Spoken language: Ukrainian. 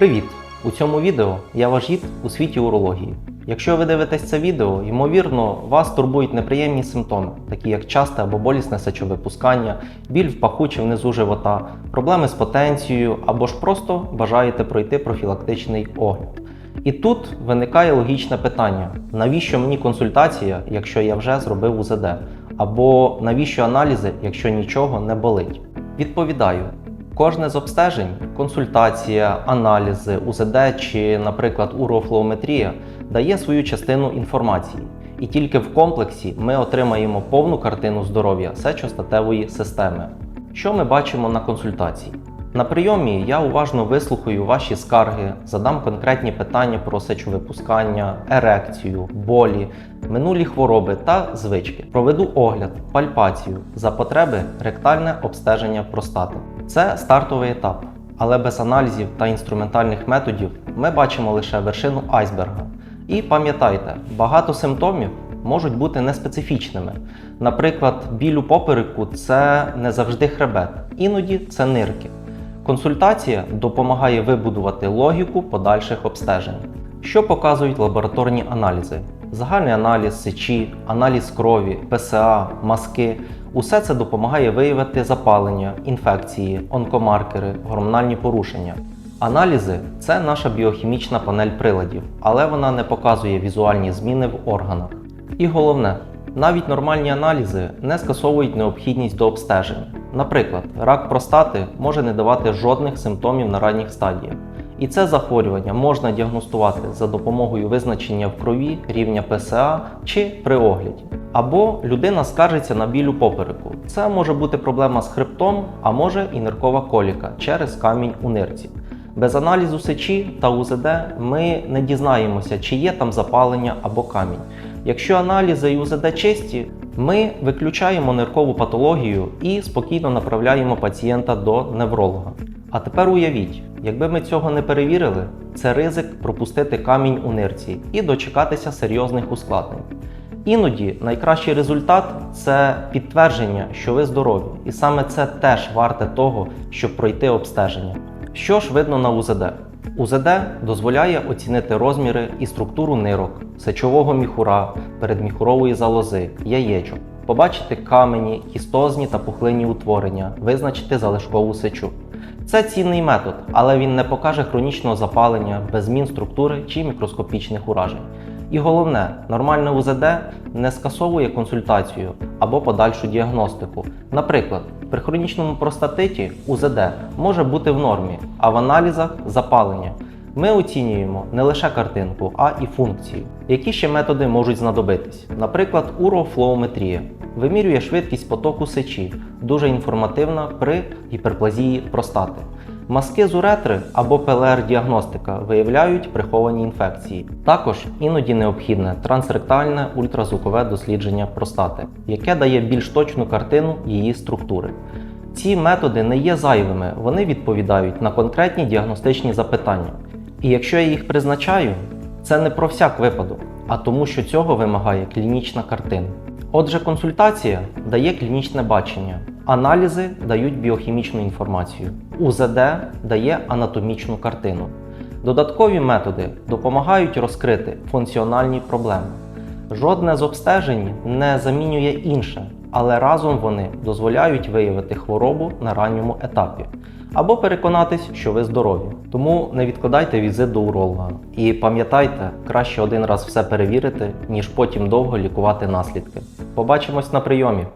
Привіт! У цьому відео я ваш гід у світі урології. Якщо ви дивитесь це відео, ймовірно, вас турбують неприємні симптоми, такі як часте або болісне сечовипускання, біль в паху чи внизу живота, проблеми з потенцією або ж просто бажаєте пройти профілактичний огляд. І тут виникає логічне питання: навіщо мені консультація, якщо я вже зробив УЗД? Або навіщо аналізи, якщо нічого не болить? Відповідаю, Кожне з обстежень, консультація, аналізи, УЗД чи, наприклад, урофлоуметрія дає свою частину інформації. І тільки в комплексі ми отримаємо повну картину здоров'я сечостатевої системи. Що ми бачимо на консультації? На прийомі я уважно вислухаю ваші скарги, задам конкретні питання про сечовипускання, ерекцію, болі, минулі хвороби та звички. Проведу огляд, пальпацію, за потреби ректальне обстеження простати. Це стартовий етап, але без аналізів та інструментальних методів ми бачимо лише вершину айсберга. І пам'ятайте, багато симптомів можуть бути неспецифічними. Наприклад, біль у попереку це не завжди хребет, іноді це нирки. Консультація допомагає вибудувати логіку подальших обстежень. Що показують лабораторні аналізи? Загальний аналіз сечі, аналіз крові, ПСА, мазки усе це допомагає виявити запалення, інфекції, онкомаркери, гормональні порушення. Аналізи це наша біохімічна панель приладів, але вона не показує візуальні зміни в органах. І головне, навіть нормальні аналізи не скасовують необхідність до обстежень. Наприклад, рак простати може не давати жодних симптомів на ранніх стадіях. І це захворювання можна діагностувати за допомогою визначення в крові рівня ПСА чи при огляді. Або людина скаржиться на біль у попереку. Це може бути проблема з хребтом, а може і ниркова коліка через камінь у нирці. Без аналізу сечі та УЗД ми не дізнаємося, чи є там запалення або камінь. Якщо аналізи і УЗД чисті, ми виключаємо ниркову патологію і спокійно направляємо пацієнта до невролога. А тепер уявіть, якби ми цього не перевірили, це ризик пропустити камінь у нирці і дочекатися серйозних ускладнень. Іноді найкращий результат це підтвердження, що ви здорові, і саме це теж варте того, щоб пройти обстеження. Що ж видно на УЗД? УЗД дозволяє оцінити розміри і структуру нирок, сечового міхура, передміхурової залози, яєчок, побачити камені, кістозні та пухлинні утворення, визначити залишкову сечу. Це цінний метод, але він не покаже хронічного запалення, без змін структури чи мікроскопічних уражень. І головне, нормальне УЗД не скасовує консультацію або подальшу діагностику. Наприклад, при хронічному простатиті УЗД може бути в нормі, а в аналізах запалення. Ми оцінюємо не лише картинку, а і функцію. Які ще методи можуть знадобитись? Наприклад, урофлоуметрія вимірює швидкість потоку сечі, дуже інформативна при гіперплазії простати. Маски з уретри або ПЛР-діагностика виявляють приховані інфекції. Також іноді необхідне трансректальне ультразвукове дослідження простати, яке дає більш точну картину її структури. Ці методи не є зайвими, вони відповідають на конкретні діагностичні запитання. І якщо я їх призначаю, це не про всяк випадок, а тому, що цього вимагає клінічна картина. Отже, консультація дає клінічне бачення, аналізи дають біохімічну інформацію, УЗД дає анатомічну картину. Додаткові методи допомагають розкрити функціональні проблеми. Жодне з обстежень не замінює інше, але разом вони дозволяють виявити хворобу на ранньому етапі або переконатись, що ви здорові. Тому не відкладайте візит до уролога. І пам'ятайте, краще один раз все перевірити, ніж потім довго лікувати наслідки. Побачимось на прийомі.